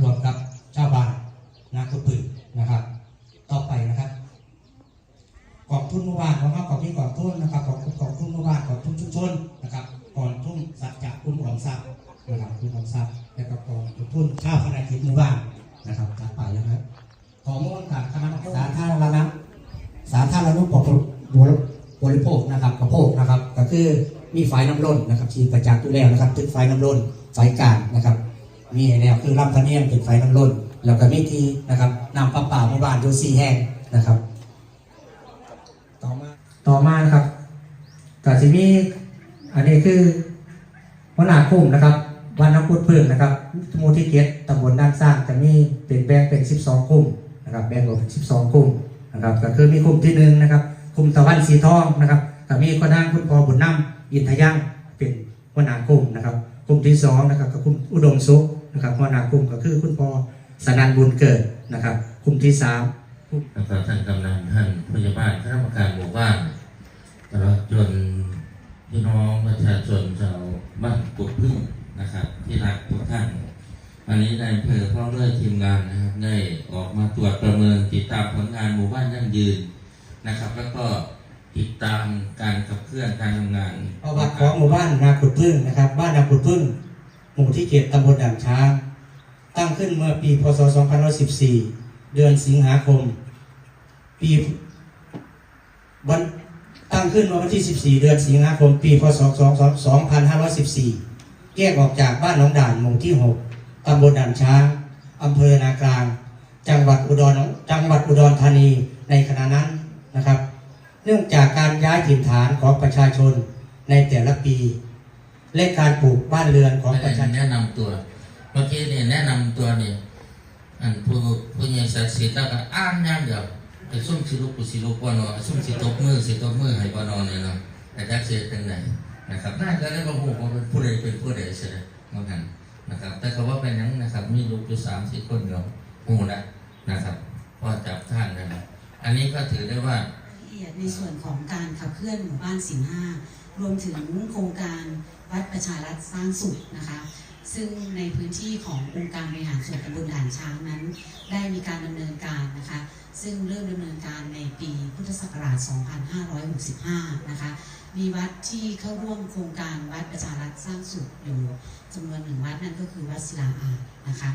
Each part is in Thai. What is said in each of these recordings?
รวมกับชาบ้านนากุปืนนะครับ ต่อไปนะครับกองทุนหมู่บ้านของเรากองที่กองทุนนะครับกองกองทุนหมู่บ้านกองทุนชุมชนนะครับกองทุนสัจจะคุณออมทรัพย์นะครับคุณออมทรัพย์และก็กองทุนชาวพนักกิจหมู่บ้านนะครับต่อไปนะครับขอมูลการคณะกรรมการสาธารณะสาธารณูปโภคบริโภคนะครับกระโภคนะครับ ก็คือมีไฟน้ำล้นนะครับที่ประจักษ์อยู่แล้วนะครับตึกไฟน้ำล้นไฟกลางนะครับ มีแนวคือลำพะเนียงเป็นไฟน้ำล้นแล้วก็มีที่นะครับนำประป่าหมู่บ้านอยู่สี่แห่งนะครับ ต่อมาต่อมานะครับก็จะมีอันนี้คือวนาคุ้มนะครับวันน้ำพุดพึ่งนะครับหมู่ที่เก็ตตำบลด้านสร้างจะมีเป็นแบ่งเป็น 12 คุ้มนะครับแบ่งออกเป็น 12 คุ้มนะครับก็คือมีคุ้มที่หนึ่งนะครับคุ้มตะวันสีทองนะครับก็มีคนนั่งคุณพอบุญน้ำอินทยังเป็นวนาคุ้มนะครับคุ้มที่สองนะครับก็คุ้มอุดมสุข นะครับหัวหน้าคุ้มก็คือคุณพอสนันบุญเกิดนะครับคุ้มที่สามแล้วก็ท่านกำนันท่านพยาบาลคณะกรรมการหมู่บ้านตลอดจนพี่น้องประชาชนชาวบ้านกุดพึ่งนะครับ ที่รักทุกท่านวันนี้นายอำเภอพร้อมด้วยทีมงานนะครับได้ออกมาตรวจประเมินติดตามผลงานหมู่บ้านยั่งยืนนะครับ แล้วก็ติดตามการขับเคลื่อนการทำงานประวัติของหมู่บ้านนาขุดพึ่งนะครับ บ้านนาขุดพึ่ง หมู่ที่เขตตำบลด่านช้าง ตั้งขึ้นเมื่อปีพศ 2514 เดือนสิงหาคม ปีวันตั้งขึ้นวันที่ 14 เดือนสิงหาคม ปีพศ 2514 แยกออกจากบ้านหนองด่านหมู่ที่ 6 ตำบลด่านช้าง อำเภอนากลาง จังหวัดอุดร จังหวัดอุดรธานีในขณะนั้นนะครับ เนื่องจากการย้ายถิ่นฐานของประชาชนในแต่ละปี และการปลูกบ้านเรือนของประชาชนแนะนำตัว เมื่อกี้เนี่ยแนะนำตัวเนี่ยอันผู้ผู้ใหญ่ศักดิ์สิทธิ์แล้วก็อ่านอย่างเดียวไอ้ส้มสิลูกกูสิลูกบ่เนอไอ้ส้มสิตบมือสิตบมือให้บ่เนอเนี่ยเนาะแต่จักเสียเป็นไหนนะครับน่าจะได้บ่ฮู้ว่าเป็นผู้ใดเป็นผู้ใดเสียเหมือนกันนะครับ แต่เขาว่าเป็นหยังนะครับ มีลูกอยู่สามสี่คนเดียวฮู้นะนะครับพอจับท่านนะครับอันนี้ก็ถือได้ว่าละเอียดในส่วนของการขับเคลื่อนหมู่บ้านสิงห์ห้า รวมถึงโครงการวัดประชารัฐสร้างสุขนะคะ ซึ่งในพื้นที่ขององค์การบริหารส่วนตำบลด่านช้างนั้น ได้มีการดำเนินการนะคะ ซึ่งเริ่มดำเนินการในปีพุทธศักราช 2565 นะคะ มีวัดที่เข้าร่วมโครงการวัดประชารัฐสร้างสุขอยู่จำนวนหนึ่งวัดนั่นก็คือวัดศิลาอานะคะ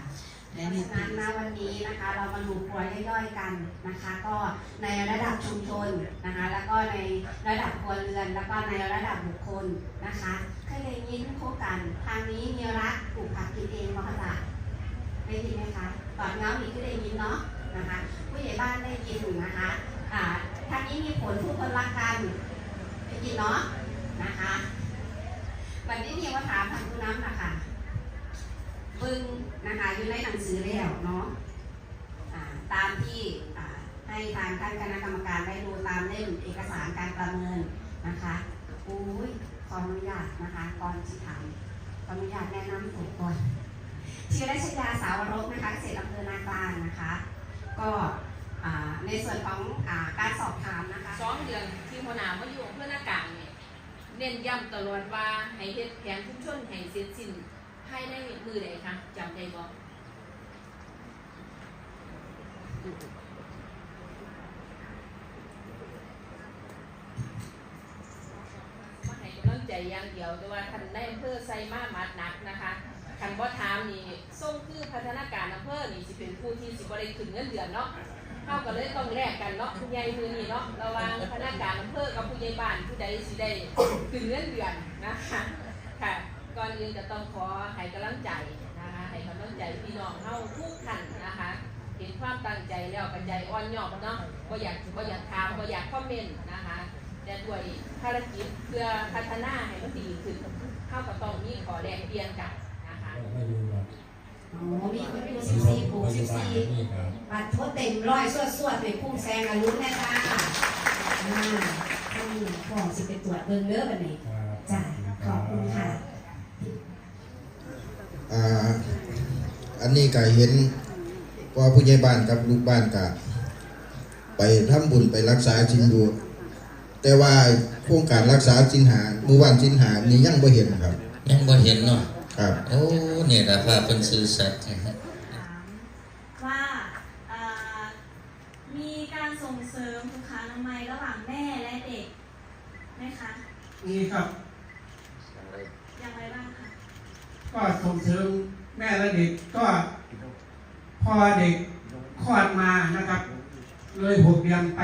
และในฉะปีนั้นนะวันนี้นะคะเรามาดูครัวย่อยๆกันนะคะ ก็ในระดับชุมชนนะคะ แล้วก็ในระดับครัวเรือน แล้วก็ในระดับบุคคลนะคะเคยได้ยินโคการทางนี้มีรักปลูกผักกินเองมาขนาดได้ยินไหมคะตอนเงาอีกก็ได้ยินเนาะนะคะ ผู้ใหญ่บ้านได้ยินนะคะอ่าทางนี้มีผลทุกคนรักกันได้ยินเนาะนะคะวันนี้มีมาถามทางผู้น้ำนะคะ นะคะอยู่ในหนังสือแล้วเนาะตามที่ให้ทางท่านคณะกรรมการได้ดูตามเล่มเอกสารการประเมินนะคะอุ้ยขออนุญาตนะคะก่อนที่ถามขออนุญาตแนะนำตัวก่อนชื่อราชยาสาวรบนะคะเกษตรอำเภอนากลางนะคะ ก็ในส่วนของอการสอบถามนะคะสองเดือนที่หัวหน้ามาอยู่เพื่อหน้ากลางเนี่ยเน้นย้ำตลอดว่าให้เฮ็ดแผนชุมชนให้เสร็จสิ้น ภายในมือใดคะจำได้บ่มาให้กำลังใจอย่างเดียวแต่ว่าท่านได้อำเภอใส่มามัดหนักนะคะคันบ่ถามนี่ส่งคือพัฒนาการอำเภอนี่สิเป็นผู้ที่สิบ่ได้ขึ้นเงินเดือนเนาะเท่ากันเลยต้องแลกกันเนาะผู้ใหญ่มือนี่เนาะระหว่างพนักงานอำเภอกับผู้ใหญ่บ้านผู้ใดสิได้ถึงเงินเดือนนะคะ ก่อนอื่นจะต้องขอให้กำลังใจนะคะให้กำลังใจพี่น้องเฮาทุกท่านนะคะเห็นความตั้งใจแล้วกันใจอ่อนหยอมเนาะบ่อยากบ่อยากถามบ่อยากคอมเมนต์นะคะแต่ด้วยภารกิจเพื่อพัฒนาให้มันดีขึ้นเฮาก็ต้องมีขอแลกเปลี่ยนกันนะคะอ๋อมีคนดูสิบสี่ปลูกสิบสี่บัตรทดเต็มร้อยสวดสวดๆไปพุ่งแซงอายุนะจ้าอ่าท่านของสิไปตรวจเบิ่งเด้อบัดนี้ันนี้ก็เห็นว่าผู้ใหญ่บ้านกับลูกบ้านก็ไปทำบุญไปรักษาจินดู แต่ว่าโครงการรักษาจินหาหมู่บ้านจินหานี่ยังบ่เห็นครับ ยังบ่เห็นเนาะครับ โอ้เนี่ยนะพระเป็นซื่อสัตย์ว่ามีการส่งเสริมสุขอนามัยระหว่างแม่และเด็กไหคะมีครับอย่างไรบ้างคะก็ส่งเสริม แม่และเด็กก็พอเด็กคลอดมานะครับ เลยหกเดือนไป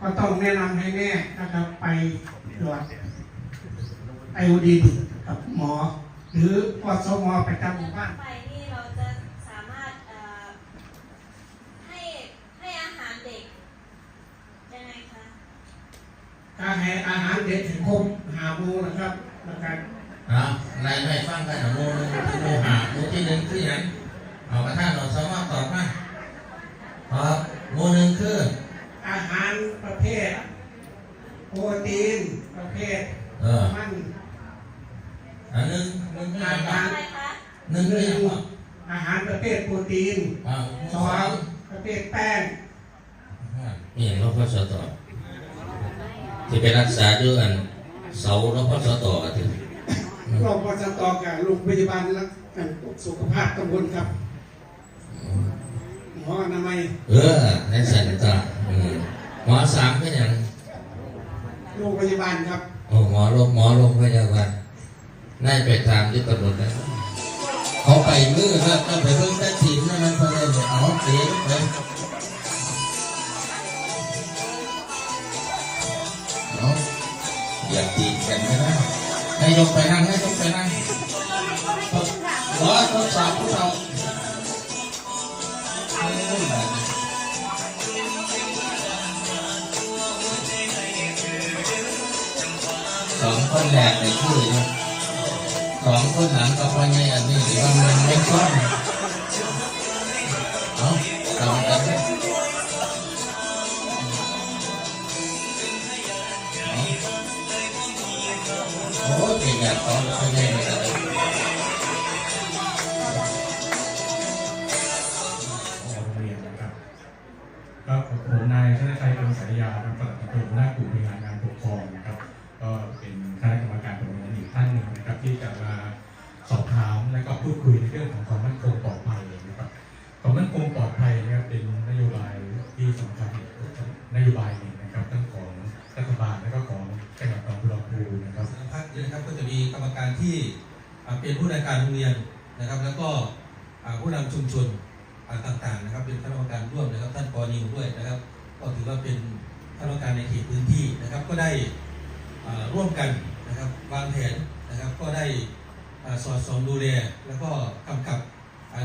ก็ต้องแนะนำให้แม่นะครับ ไปตรวจไอโอดีกับหมอ หรือปสมประจำหมู่บ้านไปนี่เราจะสามารถเอ่อให้ให้อาหารเด็กยังไงคะการให้อาหารเด็กถึงครบหาโมงนะครับแล้วกันเอาไล่ให้ฟังกันหมู่หนึ่งคือหมู่หาหมู่ ที่หนึ่งคือหยังเอาประธานเราสามารถตอบมาครับหมู่หนึ่งคือ อาหารประเภท โปรตีนประเภทเออมันอันหนึ่งหนึ่งคือหยังอะบ้างไรคะหนึ่งคือหยังบ้างอาหารประเภทโปรตีนอ่าสองประเภทแป้งนี่เราพอสตอที่ไปรักษาด้วยอันเสาเราพอสตอถึง รองปชตกับโรงพยาบาลรักกันสุขภาพตำบลครับหมออนามัยเออในสันตาอืมหมอสามเป็นหยังโรงพยาบาลครับโอ้หมอโรงหมอโรงพยาบาลนายไปถามที่ตำรวจนะเขาไปมือแล้วก็ไปเพิ่งตัดสินนะมันพอเลยเอาเสียไปเอาอย่าตีกันนะ ให้ยกไปนั่งให้ยกไปนั่งรอทดสอบพวกเราสองคนแรกในชื่อนะสองคนหลังก็พอไงอันนี้หรือว่ามันไม่ก้อน นายชนชัยเป็นสายยาครับปลัดอำเภอหัวหน้ากลุ่มบริหารงานปกครองนะครับ ก็เป็นคณะกรรมการของโรงเรียนอีกท่านหนึ่งนะครับ ที่จะมาสอบถามและก็พูดคุยในเรื่องของความมั่นคงปลอดภัยนะครับความมั่นคงปลอดภัยนะครับเป็นนโยบายที่สำคัญนโยบายหนึ่งนะครับทั้งของรัฐบาลและก็ของจังหวัดหนองบัวลำพูนะครับภาคนะครับก็จะมีกรรมการที่เป็นผู้ในการโรงเรียนนะครับ แล้วก็ผู้นำชุมชนอ่าต่างๆ ก็ถือว่าเป็นคณะกรรมการในเขตพื้นที่นะครับ ก็ได้ร่วมกันนะครับวางแผนนะครับ ก็ได้สอดส่องดูแลแล้วก็กำกับ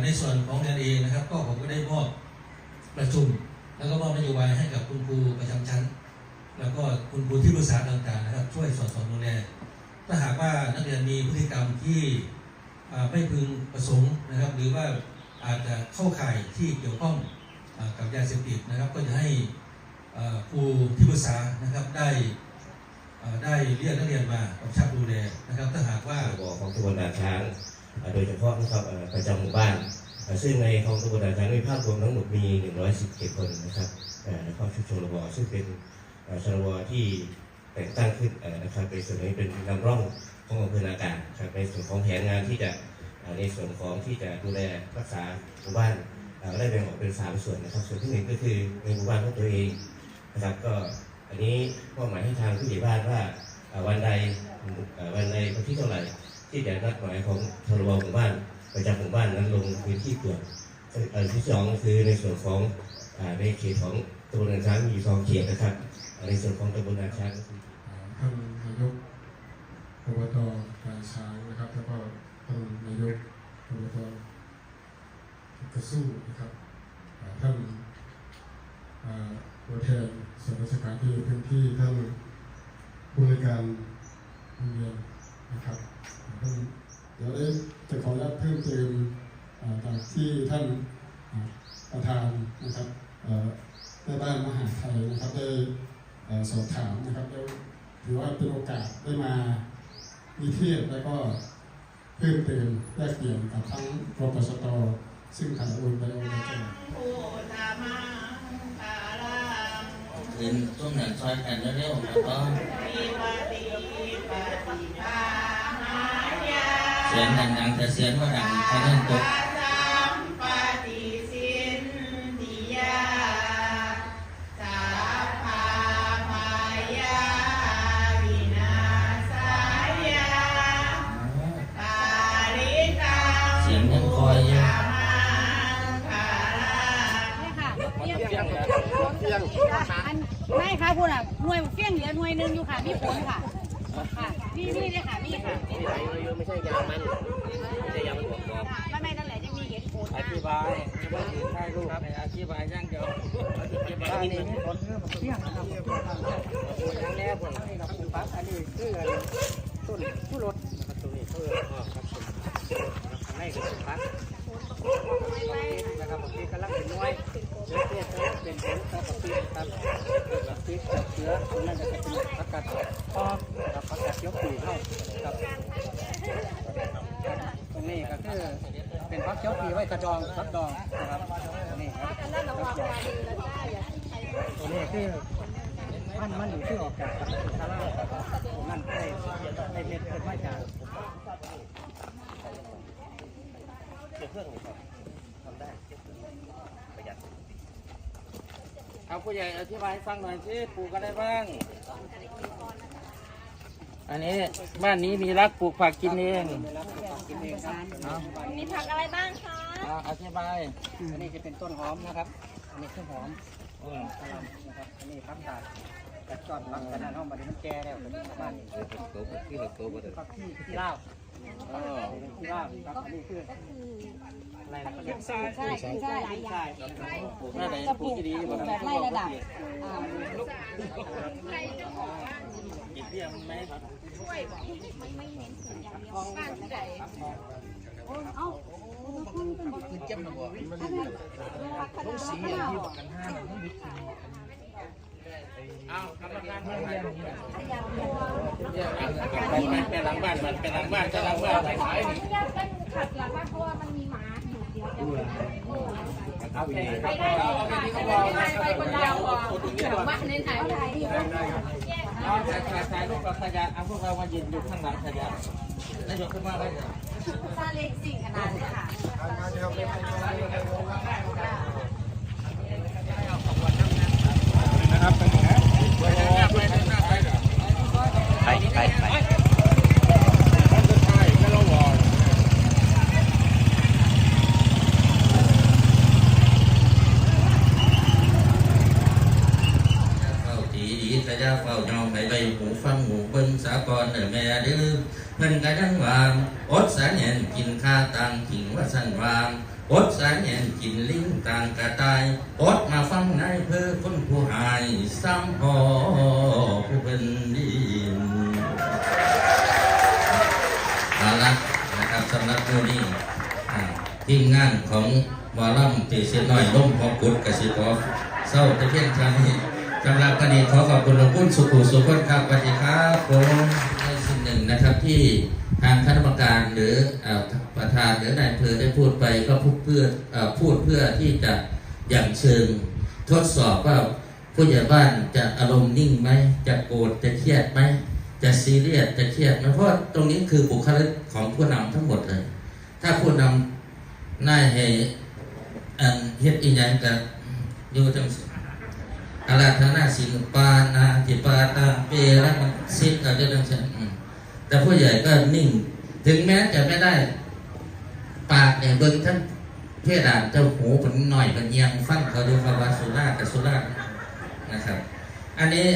ในส่วนของเรียนเองนะครับ ก็ผมก็ได้มอบประชุม แล้วก็มอบนโยบายให้กับคุณครูประจำชั้น แล้วก็คุณครูที่ปรึกษาต่างๆนะครับ ช่วยสอดส่องดูแลถ้าหากว่านักเรียนมีพฤติกรรมที่ไม่พึงประสงค์นะครับ หรือว่าอาจจะเข้าข่ายที่เกี่ยวข้องกับยาเสพติดนะครับ ก็จะให้ ครูที่ปรึกษานะครับได้ได้เรียกนักเรียนมากำชับดูแลนะครับถ้าหากว่าบอของตำบลด่าช้างโดยเฉพาะนะครับประจำหมู่บ้าน ซึ่งในของตำบลด่าช้างมีภาพรวมทั้งหมดมี 117 คนนะครับเอ่อแล้วก็ชุดชนบซึ่งเป็นเอ่อชนบที่แต่งตั้งขึ้นนะครับในส่วนนี้เป็นนำร่องของอำเภอนาการครับในส่วนของแผนงานที่จะในส่วนของที่จะดูแลรักษาหมู่บ้านได้แบ่งออกเป็นสามส่วนนะครับ ส่วนที่หนึ่งก็คือในหมู่บ้านของตัวเอง นะครับก็อันนี้มอบหมายให้ทางผู้ใหญ่บ้านว่าวันใดวันใดวันที่เท่าไหร่ ที่จะนัดหมายของชลบหมู่บ้านประจำหมู่บ้านนั้นลงพื้นที่ตรวจอันที่สองคือในส่วนของในเขตของตำบลนาช้างมีสองเขตนะครับ ในส่วนของตำบลนาช้างสือท่านนายกอบตกาช้างนะครับแล้วก็ท่านนายกอบตกระสู้นะครับท่านตัวแทน ส่วนราชการที่อยู่พื้นที่ท่านผู้ในการโรงเรียนนะครับเดี๋ยวเอ๊จะขออนุญาตเพิ่มเติมจากที่ท่านประธานนะครับเอ่อแม่บ้านมหาไทยนะครับได้สอบถามนะครับแล้วถือว่าเป็นโอกาสได้มานิเทศแล้วก็เพิ่มเติมแลกเปลี่ยนกับทั้งรปสตซึ่งทางโอนไปโอนมาจังหวัด คืนช่วงไหนช่วยกันเร็วๆแล้วก็เสียงดังๆแต่เสียงว่าดังแค่นั้นตก ว่าถือถ่ายรูปในอธิบายอย่างเดียวอธิบายนี่มีผลเรื่องมันเที่ยงนะครับอย่างแรกผมนี่เราปลูกพักอันนี้คือต้นผู้รถนะครับตัวนี้คืออ๋อครับข้างในคือพักนะครับบางทีกำลังเป็นน้อยเลือดเลือดเป็นผลครับบางทีครับบางทีเสือตรงนั้นจะเป็นพักกัดพอกับพักกัดยกปีเข้าครับตรงนี้ก็คือ เป็นพักเจ้าปีไว้กระดองพักดองนะครับนี้ครับตรงนี้คือพันมันอยู่ที่ออกจากสาราตรงนั้นได้ได้เม็ดเกิดมาจากเอาผู้ใหญ่อธิบายให้ฟังหน่อยสิปลูกอะไรบ้าง อันนี้บ้านนี้มีรักปลูกผักกินเอง เอามีผักอะไรบ้างคะเอาอธิบายอันนี้จะเป็นต้นหอมนะครับ อันนี้คือหอมอืมกะหล่ำนะครับอันนี้พักกาดกระจอนพักกันนั่นห้องมาดีมันแก่แล้วเป็นประมาณนี้พักที่ที่ลาวเออที่ลาวครับอันนี้คือ อะไรนะเขาเรียกใช่ใช่ใช่หลายอย่างปลูกหน้าไหนปลูกที่ดีปลูกแบบไล่ระดับอ่ากินเบี้ยมันไหมครับเอากรรมการถ่ายรูปกันไปไปไปหลังบ้านมันไปหลังบ้านจะหลังบ้านไปขายนี่ขัดหลังบ้านเพราะว่ามัน ไปไปได้เลยค่ะแต่ไม่ไปคนเดียวอะหลังบ้านเน้นถ่ายถ่ายดีมากเอาถ่ายถ่ายถ่ายรูปกับขยะเอาพวกเรามายืนอยู่ข้างหลังขยะนายกขึ้นมาไว้เถอะซาเล็กสิ่งขนาดนี้ค่ะไปไปไปเฝ้าตีดีกระยาเฝ้ายองให้ใบหูฟังหูเบิ้งสากรเด้อแม่เด้อเพิ่นก็ยังวางอดสารแหนกินข้าตังขิงว่าสั่นวางอดสารแหนกินลิ้งต่างกระตายอดมาฟังนายเพื่อคนผู้หายซ้ำพอผู้เป็นดินเอาละนะครับสำหรับตัวนี้ทีมงานของหมอลำตีเสียหน่อยล่มพอกุดกสิกรเศร้าตะเพียงชานี้ สำหรับวันนี้ขอขอบคุณหลวงพ่อสุขุสุขนครับสวัสดีครับผมในสิ่งหนึ่งนะครับที่ทางคณะกรรมการหรือประธานหรือนายอำเภอได้พูดไปก็พูดเพื่อพูดเพื่อที่จะอย่างเชิงทดสอบว่าผู้ใหญ่บ้านจะอารมณ์นิ่งไหมจะโกรธจะเครียดไหมจะซีเรียสจะเครียดไหมเพราะตรงนี้คือบุคลิกของผู้นำทั้งหมดเลย ถ้าผู้นำนายให้อันเฮ็ดอีหยังกับอยู่จัง อาราธนาสิลปานาติปาตาเประมันสิทธิ์อะไรจังซี่อืมแต่ผู้ใหญ่ก็นิ่ง ถึงแม้จะไม่ได้ ปากเนี่ยเบิ่งท่านเพศด่านเจ้าหูเป็นหน่อยเป็นเอียงฟังเขาดูคำว่าสุรากับสุรานะครับ อันนี้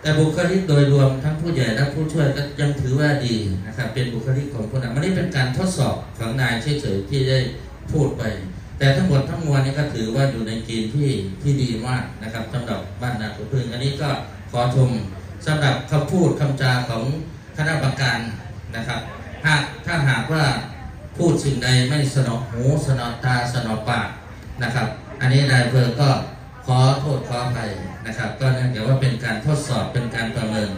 แต่บุคลิกโดยรวมทั้งผู้ใหญ่และผู้ช่วยก็ยังถือว่าดีนะครับ เป็นบุคลิกของผู้นำมันนี้เป็นการทดสอบของนายเฉยๆที่ได้พูดไป แต่ทั้งหมดทั้งมวลนี้ก็ถือว่าอยู่ในเกณฑ์ที่ที่ดีมากนะครับสำหรับบ้านนาขุนพึ่งอันนี้ก็ขอชมสำหรับคำพูดคำจาของคณะกรรมการนะครับหากถ้าหากว่าพูดสิ่งใดไม่สนอหูสนอตาสนอปากนะครับ อันนี้นายอำเภอก็ขอโทษขออภัยนะครับ ก็เนื่องจากว่าเป็นการทดสอบเป็นการประเมิน